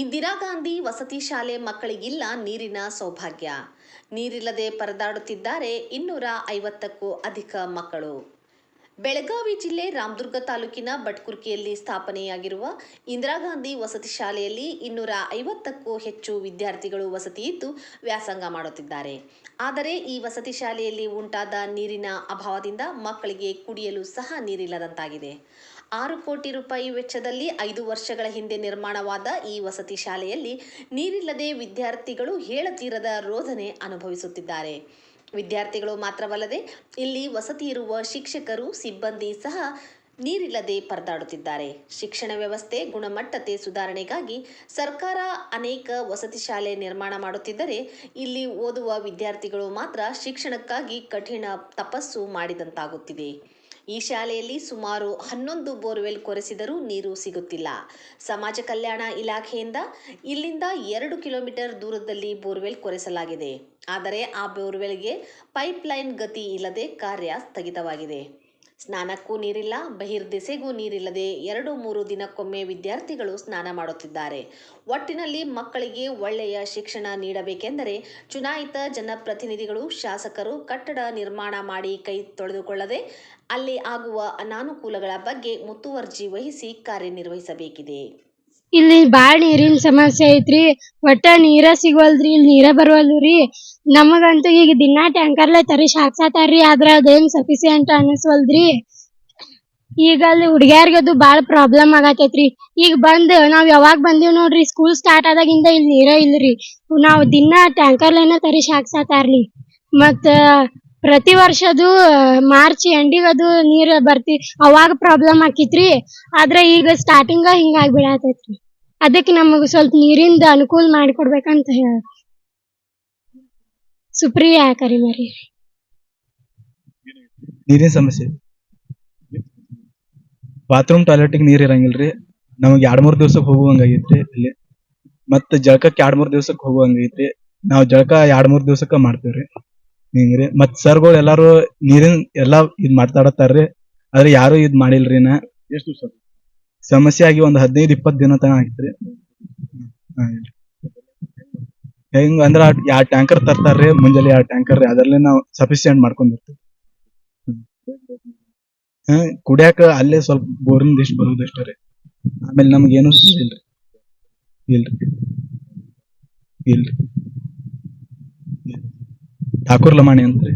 ಇಂದಿರಾ ಗಾಂಧಿ ವಸತಿ ಶಾಲೆ ಮಕ್ಕಳಿಗಿಲ್ಲ ನೀರಿನ ಸೌಭಾಗ್ಯ. ನೀರಿಲ್ಲದೆ ಪರದಾಡುತ್ತಿದ್ದಾರೆ ಇನ್ನೂರ ಐವತ್ತಕ್ಕೂ ಅಧಿಕ ಮಕ್ಕಳು. ಬೆಳಗಾವಿ ಜಿಲ್ಲೆ ರಾಮದುರ್ಗ ತಾಲೂಕಿನ ಬಟ್ಕುರ್ಕಿಯಲ್ಲಿ ಸ್ಥಾಪನೆಯಾಗಿರುವ ಇಂದಿರಾ ಗಾಂಧಿ ವಸತಿ ಶಾಲೆಯಲ್ಲಿ ಇನ್ನೂರ ಐವತ್ತಕ್ಕೂ ಹೆಚ್ಚು ವಿದ್ಯಾರ್ಥಿಗಳು ವಸತಿ ಇದ್ದು ವ್ಯಾಸಂಗ ಮಾಡುತ್ತಿದ್ದಾರೆ. ಆದರೆ ಈ ವಸತಿ ಶಾಲೆಯಲ್ಲಿ ಉಂಟಾದ ನೀರಿನ ಅಭಾವದಿಂದ ಮಕ್ಕಳಿಗೆ ಕುಡಿಯಲು ಸಹ ನೀರಿಲ್ಲದಂತಾಗಿದೆ. ಆರು ಕೋಟಿ ರೂಪಾಯಿ ವೆಚ್ಚದಲ್ಲಿ ಐದು ವರ್ಷಗಳ ಹಿಂದೆ ನಿರ್ಮಾಣವಾದ ಈ ವಸತಿ ಶಾಲೆಯಲ್ಲಿ ನೀರಿಲ್ಲದೆ ವಿದ್ಯಾರ್ಥಿಗಳು ಹೇಳತೀರದ ರೋಧನೆ ಅನುಭವಿಸುತ್ತಿದ್ದಾರೆ. ವಿದ್ಯಾರ್ಥಿಗಳು ಮಾತ್ರವಲ್ಲದೆ ಇಲ್ಲಿ ವಸತಿ ಇರುವ ಶಿಕ್ಷಕರು, ಸಿಬ್ಬಂದಿ ಸಹ ನೀರಿಲ್ಲದೆ ಪರದಾಡುತ್ತಿದ್ದಾರೆ. ಶಿಕ್ಷಣ ವ್ಯವಸ್ಥೆ, ಗುಣಮಟ್ಟತೆ ಸುಧಾರಣೆಗಾಗಿ ಸರ್ಕಾರ ಅನೇಕ ವಸತಿ ಶಾಲೆ ನಿರ್ಮಾಣ ಮಾಡುತ್ತಿದ್ದರೆ ಇಲ್ಲಿ ಓದುವ ವಿದ್ಯಾರ್ಥಿಗಳು ಮಾತ್ರ ಶಿಕ್ಷಣಕ್ಕಾಗಿ ಕಠಿಣ ತಪಸ್ಸು ಮಾಡಿದಂತಾಗುತ್ತಿದೆ. ಈ ಶಾಲೆಯಲ್ಲಿ ಸುಮಾರು ಹನ್ನೊಂದು ಬೋರ್ವೆಲ್ ಕೊರೆಸಿದರೂ ನೀರು ಸಿಗುತ್ತಿಲ್ಲ. ಸಮಾಜ ಕಲ್ಯಾಣ ಇಲಾಖೆಯಿಂದ ಇಲ್ಲಿಂದ ಎರಡು ಕಿಲೋಮೀಟರ್ ದೂರದಲ್ಲಿ ಬೋರ್ವೆಲ್ ಕೊರೆಸಲಾಗಿದೆ. ಆದರೆ ಆ ಬೋರ್ವೆಲ್ಗೆ ಪೈಪ್ಲೈನ್ ಗತಿ ಇಲ್ಲದೆ ಕಾರ್ಯ ಸ್ಥಗಿತವಾಗಿದೆ. ಸ್ನಾನಕ್ಕೂ ನೀರಿಲ್ಲ, ಬಹಿರ್ದೆಸೆಗೂ ನೀರಿಲ್ಲದೆ ಎರಡು ಮೂರು ದಿನಕ್ಕೊಮ್ಮೆ ವಿದ್ಯಾರ್ಥಿಗಳು ಸ್ನಾನ ಮಾಡುತ್ತಿದ್ದಾರೆ. ಒಟ್ಟಿನಲ್ಲಿ ಮಕ್ಕಳಿಗೆ ಒಳ್ಳೆಯ ಶಿಕ್ಷಣ ನೀಡಬೇಕೆಂದರೆ ಚುನಾಯಿತ ಜನಪ್ರತಿನಿಧಿಗಳು, ಶಾಸಕರು ಕಟ್ಟಡ ನಿರ್ಮಾಣ ಮಾಡಿ ಕೈ ತೊಳೆದುಕೊಳ್ಳದೆ ಅಲ್ಲಿ ಆಗುವ ಅನಾನುಕೂಲಗಳ ಬಗ್ಗೆ ಮುತುವರ್ಜಿ ವಹಿಸಿ ಕಾರ್ಯನಿರ್ವಹಿಸಬೇಕಿದೆ. ಇಲ್ಲಿ ಬಾಳ ನೀರಿನ ಸಮಸ್ಯೆ ಐತ್ರಿ. ಒಟ್ಟ ನೀರ ಸಿಗವಲ್ದ್ರಿ ಇಲ್ಲಿ ನೀರ ಬರವಲ್ರಿ ನಮಗಂತೂ ಈಗ ದಿನಾ ಟ್ಯಾಂಕರ್ಲೆ ತರಿ ಶಾಕ್ಸಾತಾರ್ರಿ ಆದ್ರ ಅದೇನ್ ಸಫಿಸಿಯಂಟ್ ಅನಿಸ್ವಲ್ದ್ರಿ ಈಗ ಅಲ್ಲಿ ಹುಡ್ಗ್ಯಾರ್ಗದು ಬಾಳ ಪ್ರಾಬ್ಲಮ್ ಆಗತೈತ್ರಿ. ಈಗ ಬಂದ್ ನಾವ್ ಯಾವಾಗ ಬಂದಿವ್ ನೋಡ್ರಿ ಸ್ಕೂಲ್ ಸ್ಟಾರ್ಟ್ ಆದಾಗಿಂದ ಇಲ್ಲಿ ನೀರ ಇಲ್ರಿ. ನಾವ್ ದಿನಾ ಟ್ಯಾಂಕರ್ಲೆನ ತರಿ ಹಾಕ್ಸತಾರ್ರಿ ಮತ್ತ ಪ್ರತಿ ವರ್ಷದು ಮಾರ್ಚ್ ಎಂಡಿಗ್ ಅದು ನೀರ್ ಬರ್ತಿ, ಅವಾಗ ಪ್ರಾಬ್ಲಮ್ ಆಕಿತ್ರಿ. ಆದ್ರೆ ಈಗ ಸ್ಟಾರ್ಟಿಂಗ ಹಿಂಗಾಗಿ ಬಿಡತೈತ್ರಿ ಅದಕ್ಕೆ ನಮಗ್ ಸ್ವಲ್ಪ ನೀರಿಂದ ಅನುಕೂಲ ಮಾಡಿಕೊಡ್ಬೇಕಂತ ಹೇಳ ಸುಪ್ರಿಯಾ ಕರಿಮರಿ ನೀರಿನ ಸಮಸ್ಯೆ. ಬಾತ್ರೂಮ್ ಟಾಯ್ಲೆಟ್ಗೆ ನೀರ್ ಇರಂಗಿಲ್ರಿ. ನಮಗ್ ಎರಡ್ ಮೂರ್ ದಿವ್ಸಕ್ ಹೋಗುವಂಗಾಗೈತ್ರಿ ಇಲ್ಲಿ ಮತ್ತ್ ಜಳಕಕ್ಕೆ ಎರಡ್ ಮೂರ್ ದಿವ್ಸಕ್ ಹೋಗುವಂಗೈತ್ರಿ ನಾವ್ ಜಳಕ ಎರಡ್ ಮೂರ್ ದಿವ್ಸಕ್ಕ ಮಾಡ್ತೇವ್ರಿ. ಹಿಂಗ್ರಿ? ಮತ್ ಸರ್ಗಳು ಎಲ್ಲಾರು ನೀರಿನ ಎಲ್ಲಾ ಇದ್ ಮಾತಾಡತ್ತಾರ್ರಿ ಆದ್ರೆ ಯಾರು ಇದ್ ಮಾಡಿಲ್ರಿ ನಾ ಎಷ್ಟು ಸಮಸ್ಯೆ ಆಗಿ ಒಂದ್ ಹದಿನೈದು ಇಪ್ಪತ್ ದಿನ ತನ ಆಗಿತ್ರಿ ಹೆಂಗ್ ಅಂದ್ರ ಯಾವ ಟ್ಯಾಂಕರ್ ತರ್ತಾರ್ರಿ ಮುಂಜಾನೆ ಯಾವ ಟ್ಯಾಂಕರ್ ರೀ ಅದರಲ್ಲೇ ನಾವ್ ಸಫಿಸಿಯೆಂಟ್ ಮಾಡ್ಕೊಂಡಿರ್ತೀವಿ. ಕುಡ್ಯಾಕ ಅಲ್ಲೇ ಸ್ವಲ್ಪ ಬೋರಿನ ಇಷ್ಟ ಬರೋದಷ್ಟೇ ರೀ. ಆಮೇಲೆ ನಮ್ಗೆ ಏನು ಇಲ್ರಿ. ಇಲ್ರಿ. ಇಲ್ರಿ. ಠಾಕೂರ್ ಲಮಾಣಿ ಅಂತ್ರಿ.